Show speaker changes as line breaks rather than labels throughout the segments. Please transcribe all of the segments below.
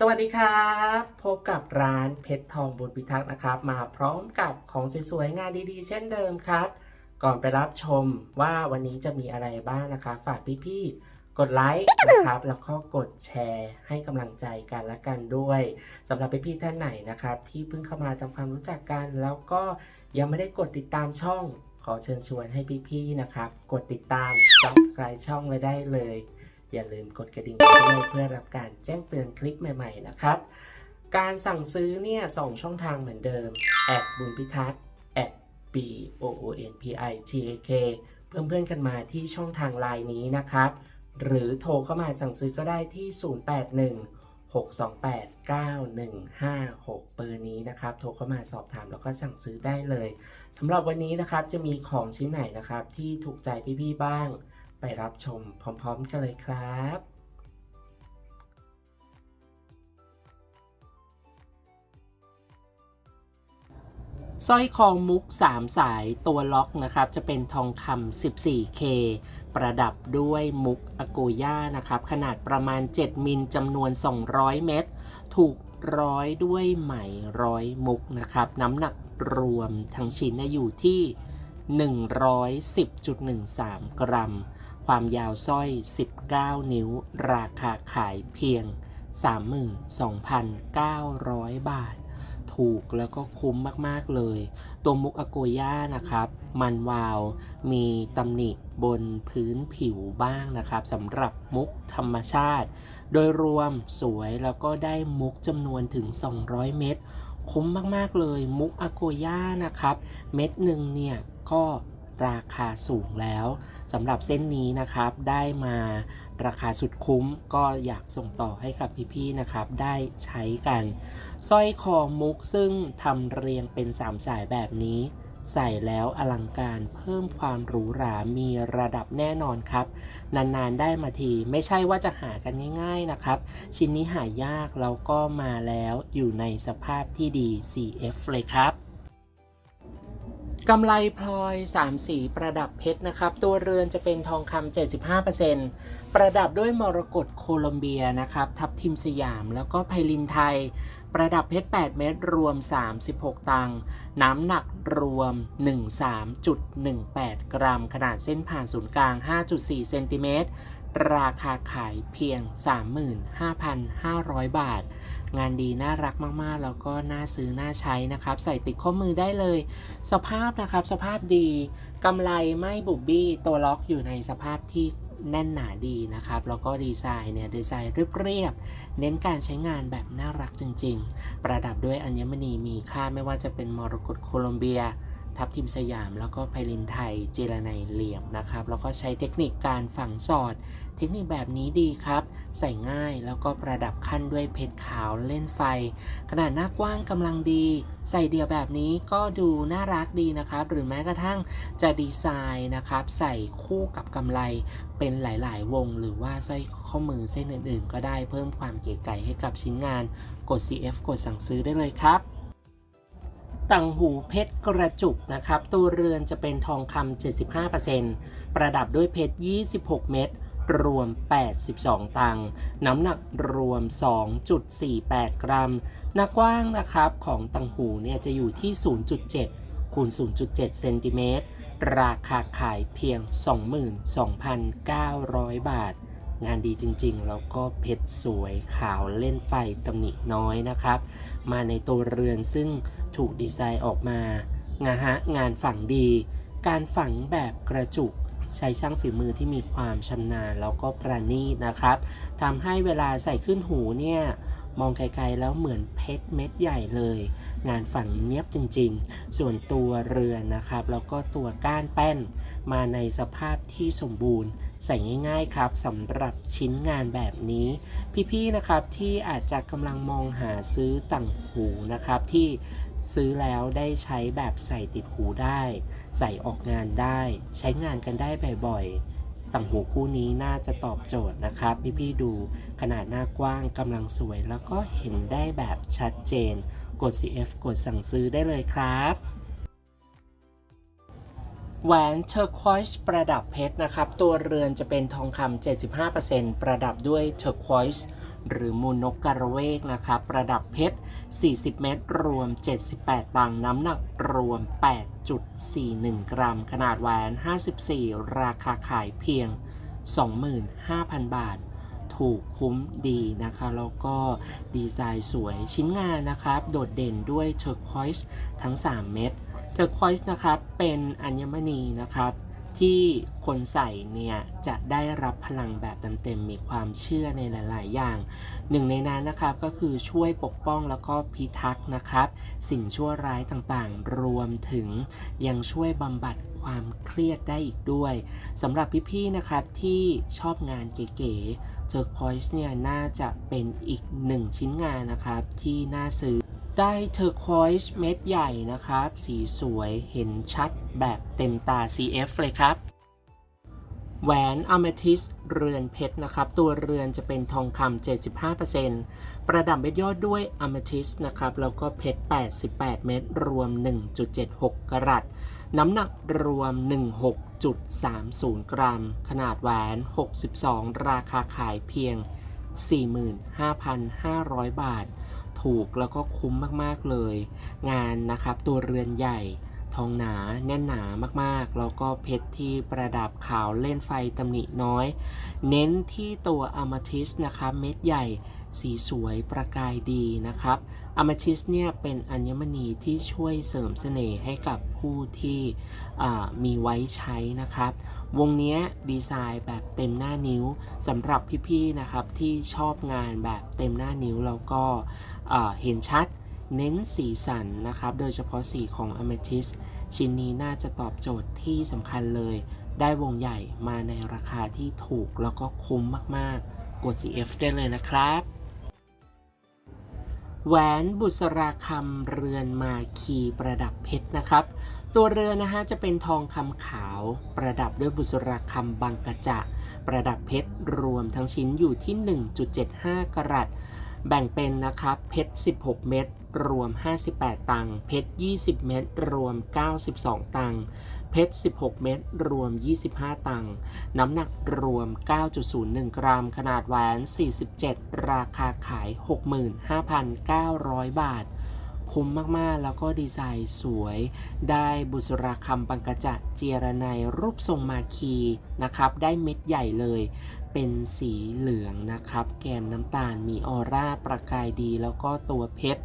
สวัสดีครับ พบกับร้านเพชรทองบุญพิทักษ์นะครับ มาพร้อมกับของสวยๆงานดีๆ เช่นเดิมครับ ก่อนไปรับชมว่าวันนี้จะมีอะไรบ้างนะคะ ฝากพี่ๆกดไลค์นะครับแล้วก็กดแชร์ให้กำลังใจกันและกันด้วยสำหรับพี่ๆท่านไหนนะครับ ที่เพิ่งเข้ามาทำความรู้จักกัน แล้วก็ยังไม่ได้กดติดตามช่อง ขอเชิญชวนให้พี่ๆนะครับ กดติดตาม subscribe ช่องไว้ได้เลย อย่าลืมกดกระดิ่งด้วยเพื่อรับการแจ้งเตือนคลิปใหม่ๆนะครับ การสั่งซื้อเนี่ยสองช่องทางเหมือนเดิมแอดบุญพิทักษ์แอด b o o n p i t a k เพื่อนเพื่อนกันมาที่ช่องทางไลน์นี้นะครับ หรือโทรเข้ามาสั่งซื้อก็ได้ที่ 081 628 9156 เบอร์นี้นะครับ โทรเข้ามาสอบถามแล้วก็สั่งซื้อได้เลยสำหรับวันนี้นะครับจะมีของชิ้นไหนนะครับที่ถูกใจพี่ๆบ้าง ไปรับชมพร้อมๆกันเลยครับสร้อยคอมุก 3 สายตัวล็อกนะครับ จะเป็นทองคำ 14K ประดับด้วยมุกอโกย่านะครับ ขนาดประมาณ 7 มิลจำนวน 200 เม็ดถูกร้อยด้วยไหมร้อยมุกนะครับ น้ำหนักรวมทั้งชิ้นเนี่ยอยู่ที่ 110.13 กรัม ความยาวสร้อย 19 นิ้ว ราคาขายเพียง 32,900 บาท ถูกแล้วก็คุ้มมาก ๆ เลย ตัวมุกอโกย่านะครับ มันวาวมีตำหนิบนพื้นผิวบ้างนะครับสำหรับมุกธรรมชาติ โดยรวมสวยแล้วก็ได้มุกจำนวนถึง 200 เม็ดคุ้มมาก ๆ เลยมุกอโกย่านะครับ เม็ดหนึ่งเนี่ยก็ ราคาสูงแล้วสำหรับเส้นนี้นะครับได้มาราคาสุดคุ้มก็อยากส่งต่อให้กับพี่ๆนะครับ ได้ใช้กันสร้อยคอมุกซึ่งทำเรียงเป็นสามสายแบบนี้ ใส่แล้วอลังการเพิ่มความหรูหรามีระดับแน่นอนครับ นานๆได้มาทีไม่ใช่ว่าจะหากันง่ายๆนะครับ ชิ้นนี้หายากแล้วก็มาแล้วอยู่ในสภาพที่ดี CF เลยครับ กำไรพลอย 3 สีประดับเพชรนะครับ ตัวเรือนจะเป็นทองคำ75%ประดับด้วยมรกตโคลอมเบียนะครับ ทับทิมสยาม แล้วก็ไพลินไทย ประดับเพชร 8 เม็ดรวม 36 ตังค์น้ำหนักรวม 13.18 กรัม ขนาดเส้นผ่านศูนย์กลาง 5.4 เซนติเมตร ราคาขายเพียง 35,500 บาท งานดีน่ารักมากๆ แล้วก็น่าซื้อน่าใช้นะครับ ใส่ติดข้อมือได้เลย สภาพนะครับสภาพดีกำไรไม่บุบบี้ตัวล็อกอยู่ในสภาพที่แน่นหนาดีนะครับ แล้วก็ดีไซน์เนี่ยดีไซน์เรียบๆ เน้นการใช้งานแบบน่ารักจริงๆ ประดับด้วยอัญมณีมีค่าไม่ว่าจะเป็นมรกตโคลอมเบีย ทับทิมสยาม แล้วก็ไพลินไทย เจรไนเหลี่ยมนะครับ แล้วก็ใช้เทคนิคการฝังสอด เทคนิคแบบนี้ดีครับ ใส่ง่ายแล้วก็ประดับขั้นด้วยเพชรขาวเล่นไฟ ขนาดหน้ากว้างกำลังดี ใส่เดี่ยวแบบนี้ก็ดูน่ารักดีนะครับ หรือแม้กระทั่งจะดีไซน์นะครับ ใส่คู่กับกำไรเป็นหลาย ๆ วง หรือว่าสร้อยข้อมือเส้นอื่น ๆ ก็ได้เพิ่มความเก๋ไก๋ให้กับชิ้นงาน กด CF กดสั่งซื้อได้เลยครับ ต่างหูเพชรกระจุกนะครับ ตัวเรือนจะเป็นทองคำ75%ประดับด้วยเพชร 26 เม็ดรวม 82 ตังน้ำหนักรวม 2.48 กรัม หน้ากว้างนะครับของต่างหูเนี่ยจะอยู่ที่ 0.7 คูณ 0.7 เซนติเมตร ราคาขายเพียง 22,900 บาท งานดีจริงๆ แล้วก็เพชรสวยขาวเล่นไฟตำหนิน้อยนะครับ มาในตัวเรือนซึ่งถูกดีไซน์ออกมางานฮะงานฝังดี การฝังแบบกระจุกใช้ช่างฝีมือที่มีความชำนาญแล้วก็ประณีตนะครับทำให้เวลาใส่ขึ้นหูเนี่ย มองไกลๆแล้วเหมือนเพชรเม็ดใหญ่เลย งานฝังเนียบจริงๆ ส่วนตัวเรือนนะครับ แล้วก็ตัวก้านแป้น มาในสภาพที่สมบูรณ์ ใส่ง่ายๆครับสำหรับชิ้นงานแบบนี้ พี่ๆนะครับที่อาจจะกำลังมองหาซื้อต่างหูนะครับที่ซื้อแล้วได้ใช้แบบใส่ติดหูได้ ใส่ออกงานได้ ใช้งานกันได้บ่อยๆ ต่างหูคู่นี้น่าจะตอบโจทย์นะครับ พี่ๆดูขนาดหน้ากว้างกำลังสวย แล้วก็เห็นได้แบบชัดเจน กด CF กดสั่งซื้อได้เลยครับแหวนเทอร์ควอยส์ประดับเพชรนะครับ ตัวเรือนจะเป็นทองคำ75%ประดับด้วยเทอร์ควอยส์ หรือมูลนกกระเวกนะครับประดับเพชร 40 เม็ดรวม 78 ตังน้ำหนักรวม 8.41 กรัม ขนาดแหวน 54 ราคาขายเพียง 25,000 บาท ถูกคุ้มดีนะคะ แล้วก็ดีไซน์สวยชิ้นงานนะครับ โดดเด่นด้วยเทอร์ควอยส์ทั้ง 3 เม็ดเทอร์ควอยส์นะครับ เป็นอัญมณีนะครับ ที่คนใส่เนี่ยจะได้รับพลังแบบเต็มๆมีความเชื่อในหลาย ๆ อย่าง หนึ่งในนั้นนะครับก็คือช่วยปกป้องแล้วก็พิทักษ์นะครับ สิ่งชั่วร้ายต่างๆ รวมถึงยังช่วยบำบัดความเครียดได้อีกด้วยสำหรับพี่ ๆ นะครับที่ชอบงานเก๋ๆ Turquoise เนี่ยน่าจะเป็นอีกหนึ่งชิ้นงานนะครับที่น่าซื้อได้เทอร์ควอยส์เม็ดใหญ่นะครับ สีสวยเห็นชัด แบบเต็มตา CF เลยครับ แหวนอเมทิสเรือนเพชรนะครับ ตัวเรือนจะเป็นทองคำ75%ประดับเม็ดยอดด้วยอเมทิสนะครับ แล้วก็เพชร 88 เม็ดรวม 1.76 กรัตน้ำหนักรวม 16.30 กรัม ขนาดแหวน 62 ราคาขายเพียง 45,500 บาท ถูกแล้วก็คุ้มมาก ๆ เลย งานนะครับ ตัวเรือนใหญ่ ทองหนาแน่นหนามากๆ แล้วก็เพชรที่ประดับขาวเล่นไฟตำหนิน้อย เน้นที่ตัวอ m มทิสนะครับเม็ดใหญ่สีสวยประกายดีนะครับอ m มทิสเนี่ยเป็นอัญมณีที่ช่วยเสริมเสน่ห์ให้กับผู้ที่มีไว้ใช้นะครับ วงนี้ดีไซน์แบบเต็มหน้านิ้วสำหรับพี่ๆนะครับที่ชอบงานแบบเต็มหน้านิ้วแล้วก็เห็นชัด เน้นสีสันนะครับ โดยเฉพาะสีของ Amethyst ชิ้นนี้น่าจะตอบโจทย์ที่สำคัญเลย ได้วงใหญ่มาในราคาที่ถูกแล้วก็คุ้มมากๆ กด CF ได้เลยนะครับแหวนบุษราคำเรือนมาคีประดับเพชรนะครับ ตัวเรือนนะฮะจะเป็นทองคำขาว ประดับด้วยบุษราคำบางกระจะ ประดับเพชรรวมทั้งชิ้นอยู่ที่ 1.75 กรัต แบ่งเป็นนะครับเพชร 16 เม็ดรวม 58 ตังค์เพชร 20 เม็ดรวม 92 ตังค์เพชร 16 เม็ดรวม 25 ตังค์น้ำหนักรวม 9.01 กรัม ขนาดแหวน 47 ราคาขาย 65,900 บาท คุ้มมาก ๆ แล้วก็ดีไซน์สวย ได้บุษราคำปังกระจะเจียรไนยรูปทรงมาคีนะครับ ได้เม็ดใหญ่เลย เป็นสีเหลืองนะครับ แกมน้ำตาลมีออร่าประกายดี แล้วก็ตัวเพชร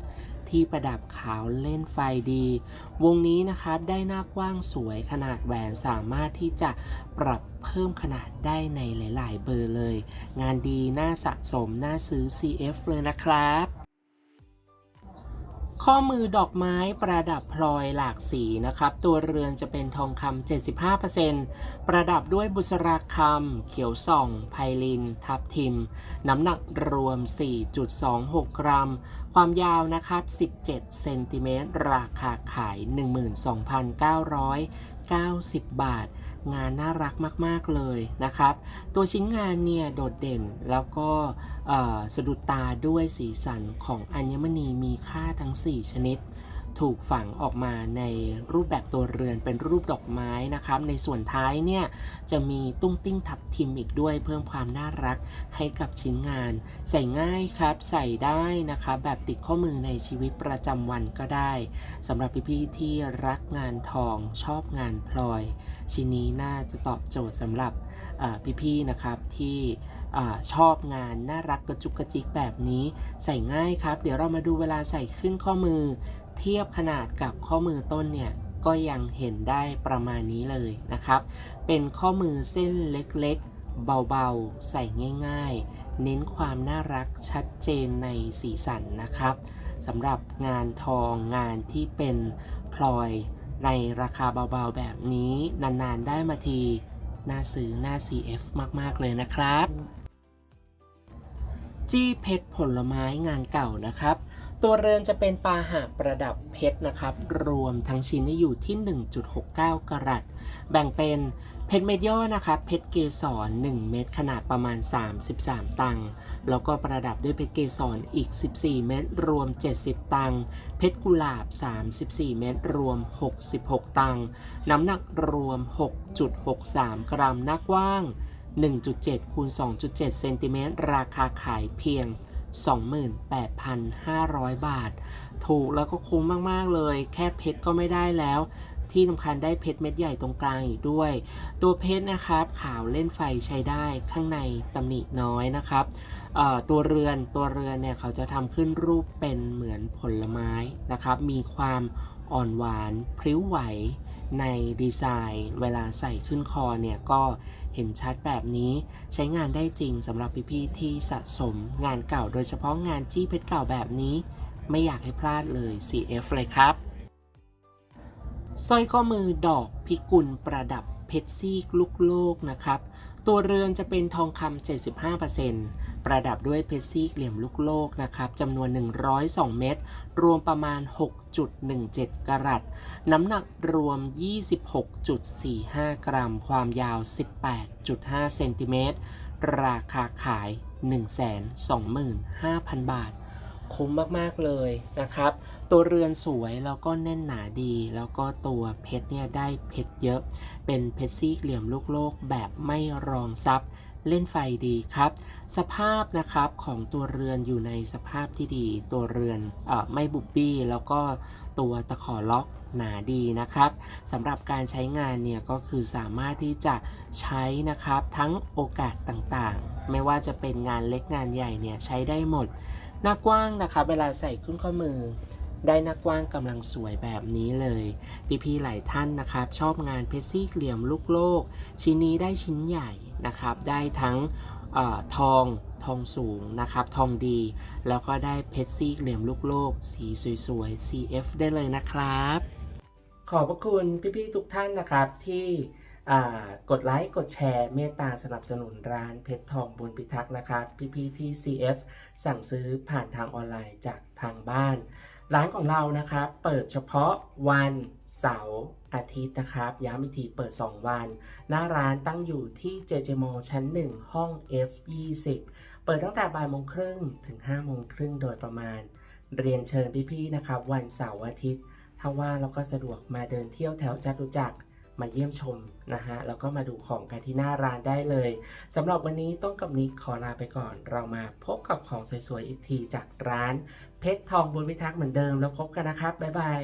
ที่ประดับขาวเล่นไฟดี วงนี้นะครับได้หน้ากว้างสวยขนาดแหวนสามารถที่จะปรับเพิ่มขนาดได้ในหลาย ๆ เบอร์เลย งานดีน่าสะสมน่าซื้อ CF เลยนะครับ ข้อมือดอกไม้ประดับพลอยหลากสีนะครับ ตัวเรือนจะเป็นทองคำ75%ประดับด้วยบุษราคำเขียวส่อง ไพลิน ทับทิม น้ำหนักรวม 4.26 กรัม ความยาวนะครับ 17 เซนติเมตร ราคาขาย 12,990 บาท งานน่ารักมาก ๆ เลยนะครับ ตัวชิ้นงานเนี่ยโดดเด่นแล้วก็สะดุดตาด้วยสีสันของอัญมณีมีค่าทั้ง 4 ชนิด ถูกฝังออกมาในรูปแบบตัวเรือนเป็นรูปดอกไม้นะครับ ในส่วนท้ายเนี่ยจะมีตุ้งติ้งทับทิมอีกด้วยเพิ่มความน่ารักให้กับชิ้นงาน ใส่ง่ายครับ ใส่ได้นะครับแบบติดข้อมือในชีวิตประจำวันก็ได้สำหรับพี่ๆที่รักงานทองชอบงานพลอย ชิ้นนี้น่าจะตอบโจทย์สำหรับอ่พี่ๆนะครับที่อชอบงานน่ารักกระจุกกระจิกแบบนี้ ใส่ง่ายครับ เดี๋ยวเรามาดูเวลาใส่ขึ้นข้อมือ เทียบขนาดกับข้อมือต้นเนี่ยก็ยังเห็นได้ประมาณนี้เลยนะครับ เป็นข้อมือเส้นเล็กๆ เบาๆ ใส่ง่ายๆ เน้นความน่ารักชัดเจนในสีสันนะครับสำหรับงานทองงานที่เป็นพลอยในราคาเบาๆ แบบนี้นานๆ ได้มาทีน่าซื้อน่า CF มากๆ เลยนะครับ จี้เพชรผลไม้งานเก่านะครับ ตัวเรือนจะเป็นปาหะประดับเพชรนะครับ รวมทั้งชิ้นนี่อยู่ที่ 1.69 กรัต แบ่งเป็นเพชรเม็ดย่อนะครับ เพชรเกสร1เม็ดขนาดประมาณ 33 ตังค์แล้วก็ประดับด้วยเพชรเกสรอีก 14 เม็ดรวม 70 ตังค์เพชรกุหลาบ 34 เม็ดรวม 66 ตังค์น้ำหนักรวม 6.63 กรัมหน้ากว้าง 1.7คูณ2.7 เซนติเมตรราคาขายเพียง 28,500 บาท ถูกแล้วก็คุ้มมาก ๆ เลย แค่เพชรก็ไม่ได้แล้ว ที่สำคัญได้เพชรเม็ดใหญ่ตรงกลางอีกด้วย ตัวเพชรนะครับขาวเล่นไฟใช้ได้ข้างในตำหนิน้อยนะครับตัวเรือนตัวเรือนเนี่ยเขาจะทำขึ้นรูปเป็นเหมือนผลไม้นะครับ มีความ อ่อนหวานพริ้วไหวในดีไซน์ เวลาใส่ขึ้นคอเนี่ย ก็เห็นชัดแบบนี้ใช้งานได้จริงสำหรับพี่ๆที่สะสมงานเก่าโดยเฉพาะงานจี้เพชรเก่าแบบนี้ ไม่อยากให้พลาดเลย CF เลยครับสร้อยข้อมือดอกพิกุลประดับเพชรซีกลูกโลกนะครับ ตัวเรือนจะเป็นทองคำ 75%ประดับด้วยเพชรซีกเหลี่ยมลูกโลกนะครับจำนวน 102 เม็ดรวมประมาณ 6.17 กรัตน้ำหนักรวม 26.45 กรัม ความยาว 18.5 เซนติเมตร ราคาขาย 125,000 บาท คุ้มมากๆเลยนะครับ ตัวเรือนสวยแล้วก็แน่นหนาดี แล้วก็ตัวเพชรเนี่ยได้เพชรเยอะ เป็นเพชรซีกเหลี่ยมลูกโลกแบบไม่รองซับเล่นไฟดีครับ สภาพนะครับของตัวเรือนอยู่ในสภาพที่ดี ตัวเรือนอไม่บุบบี้แล้วก็ตัวตะขอล็อกหนาดีนะครับสำหรับการใช้งานเนี่ยก็คือสามารถที่จะใช้นะครับทั้งโอกาสต่างๆ ไม่ว่าจะเป็นงานเล็กงานใหญ่เนี่ยใช้ได้หมด หน้ากว้างนะครับเวลาใส่ขึ้นข้อมือ ได้หน้ากว้างกำลังสวยแบบนี้เลย พี่ๆหลายท่านนะครับ ชอบงานเพชรซี่เหลี่ยมลูกโลก ชิ้นนี้ได้ชิ้นใหญ่นะครับ ได้ทั้งอทองทองสูงนะครับ ทองดี แล้วก็ได้เพชรซี่เหลี่ยมลูกโลก สีสวยๆ CF ได้เลยนะครับ ขอบพระคุณพี่ๆทุกท่านนะครับที่ กดไลค์กดแชร์เมตตาสนับสนุนร้านเพชรทองบุญพิทักษ์นะครับพี่ๆที่ CF สั่งซื้อผ่านทางออนไลน์จากทางบ้าน ร้านของเรานะครับเปิดเฉพาะวันเสาร์อาทิตย์นะครับย้ำอีกทีเปิด 2 วัน หน้าร้านตั้งอยู่ที่เจเจมอชั้น 1 ห้อง F20 เปิดตั้งแต่บ่ายโมงครึ่งถึง5โมงครึ่งโดยประมาณ เรียนเชิญพี่ๆนะครับ วันเสาร์อาทิตย์ ถ้าว่างแล้วก็สะดวกมาเดินเที่ยวแถวจตุจักร มาเยี่ยมชมนะฮะแล้วก็มาดูของกันที่หน้าร้านได้เลยสำหรับวันนี้ต้องกับนิกขอลาไปก่อน เรามาพบกับของสวยๆอีกทีจากร้านเพชรทองบุญพิทักษ์เหมือนเดิมแล้วพบกันนะครับบ๊ายบาย